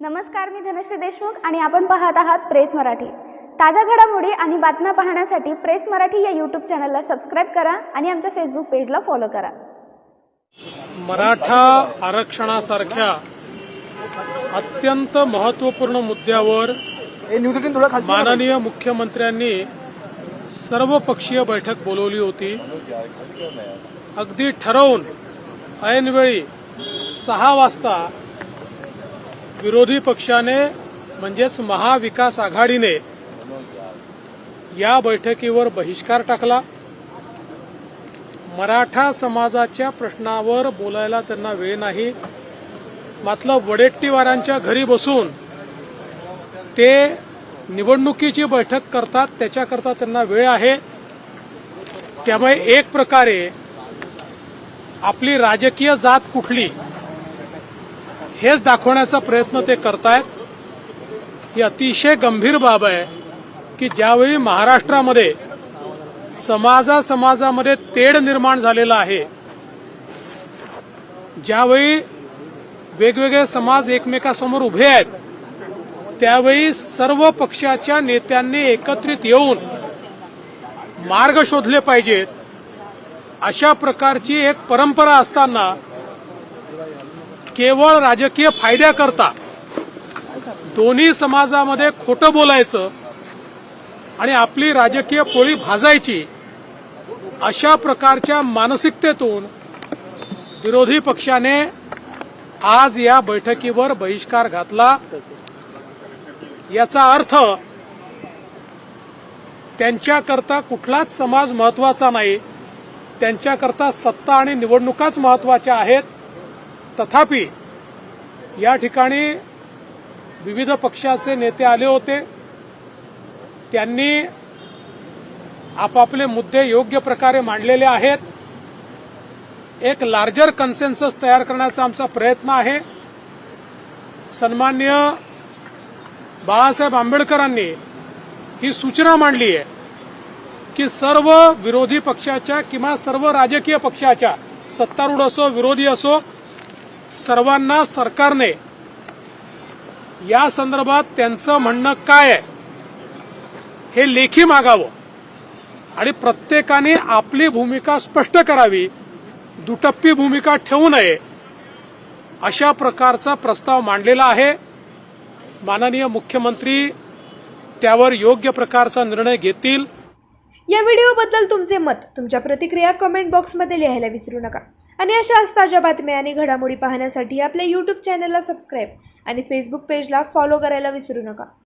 नमस्कार मी धनश्री देशमुख आणि आपण पाहत आहात प्रेस मराठी. ताज्या घडामोडी आणि बातम्या पाहण्यासाठी प्रेस मराठी या यूट्यूब चॅनलला सबस्क्राईब करा आणि आमच्या फेसबुक पेजला फॉलो करा. मराठा आरक्षणासारख्या अत्यंत महत्त्वपूर्ण मुद्द्यावर माननीय मुख्यमंत्र्यांनी सर्वपक्षीय बैठक बोलवली होती. अगदी ठरवून ऐनवेळी सहा वाजता विरोधी पक्षाने म्हणजेच महाविकास आघाडीने या बैठकीवर बहिष्कार टाकला. मराठा समाजाच्या प्रश्नावर बोलायला त्यांना वेळ नाही. मात्र वडेट्टीवारांच्या घरी बसून ते निवडणुकीची बैठक करतात त्याच्याकरता त्यांना वेळ आहे. त्यामुळे एक प्रकारे आपली राजकीय जात कुठली? हेच दाखवण्याचा प्रयत्न ते करतायत. ही अतिशय गंभीर बाब आहे की ज्यावेळी महाराष्ट्रामध्ये समाजा समाजामध्ये तेढ निर्माण झालेला आहे ज्यावेळी वेगवेगळे समाज एकमेकासमोर उभे आहेत त्यावेळी सर्व पक्षाच्या नेत्यांनी एकत्रित येऊन मार्ग शोधले पाहिजेत. अशा प्रकारची एक परंपरा असताना केवळ राजकीय फायद्याकरता दोन्ही समाजामध्ये खोटं बोलायचं आणि आपली राजकीय पोळी भाजायची अशा प्रकारच्या मानसिकतेतून विरोधी पक्षाने आज या बैठकीवर बहिष्कार घातला. याचा अर्थ त्यांच्याकरता कुठलाच समाज महत्त्वाचा नाही. त्यांच्याकरता सत्ता आणि निवडणुकाच महत्त्वाच्या आहेत. तथापि या ठिकाणी विविध पक्षाचे नेते आले होते. त्यांनी आपापले मुद्दे योग्य प्रकारे मांडलेले आहेत. एक लार्जर कन्सेन्सस तयार करण्याचा आमचा प्रयत्न आहे. सन्मान्य बाळासाहेब आंबेडकरांनी ही सूचना मांडली आहे की सर्व विरोधी पक्षाच्या किंवा सर्व राजकीय पक्षाच्या सत्तारूढ असो विरोधी असो सर्वांना सरकारने या संदर्भात त्यांचं म्हणणं काय आहे हे लेखी मागावं आणि प्रत्येकाने आपली भूमिका स्पष्ट करावी दुटप्पी भूमिका ठेवू नये अशा प्रकारचा प्रस्ताव मांडलेला आहे. माननीय मुख्यमंत्री त्यावर योग्य प्रकारचा निर्णय घेतील. या व्हिडिओबद्दल तुमचे मत तुमच्या प्रतिक्रिया कमेंट बॉक्समध्ये लिहायला विसरू नका. आणि अशाच ताज्या बातम्या आणि घडामोडी पाहण्यासाठी आपल्या यूट्यूब चॅनलला सबस्क्राईब आणि फेसबुक पेजला फॉलो करायला विसरू नका.